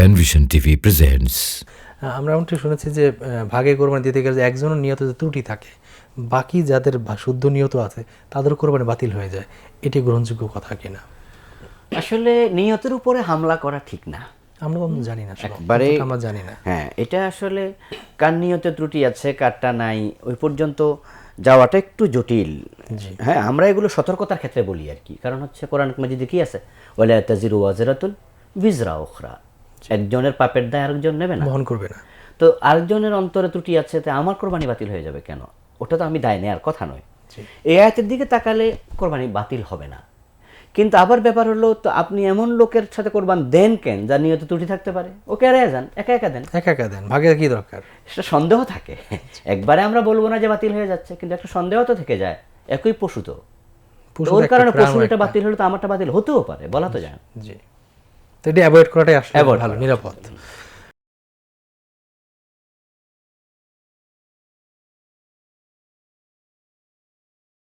Panvision TV presents আমরা এমনটি শুনেছি যে ভাগে কোরবানি দিতে গেলে যে একজনের নিয়ত যে ত্রুটি থাকে বাকি যাদের শুদ্ধ নিয়ত আছে তাদের কোরবানি বাতিল হয়ে যায়। এটি গ্রহণযোগ্য কথা কিনা? আসলে নিয়তের উপরে হামলা করা ঠিক না। আমরা তো জানি না। একবারে আমরা জানি না। হ্যাঁ এটা আসলে কার নিয়তে ত্রুটি আছে কারটা নাই ওই পর্যন্ত যাওয়াটা একটু জটিল। হ্যাঁ আমরা এগুলো সতর্কতার ক্ষেত্রে বলি আর কি। কারণ হচ্ছে কোরআন মাজিদে কি আছে? ওয়ালা তাজিরু ওয়াজিরাতুল বিজরা উখরা। একজনের পাপের দায় আরেকজন নেবে না? বহন করবে না। তো আরেকজনের অন্তরে ত্রুটি আছে তা আমার কোরবানি বাতিল হয়ে যাবে কেন? ওটা তো আমি দায় নেওয়ার কথা নয়। এই আয়াতের দিকে তাকালে কোরবানি বাতিল হবে না। কিন্তু আবার ব্যাপার হলো তো আপনি এমন লোকের সাথে কোরবান দেন কেন যার নিয়ত ত্রুটি থাকতে পারে? ওকে এড়িয়ে যান একা একা দেন। একা একা দেন ভাগের কি দরকার? সেটা সন্দেহ থাকে। একবারে আমরা বলব না যে বাতিল হয়ে যাচ্ছে কিন্তু একটা সন্দেহ তো থেকে যায় একই পশু তো। ওর কারণে পশুর এটা। বাতিল হলে তো আমারটা বাতিল হতেও পারে বলা তো যায় না। জি। তো এটি অ্যাভয়েড করাটাই আসলে ভালো। নিরাপদ।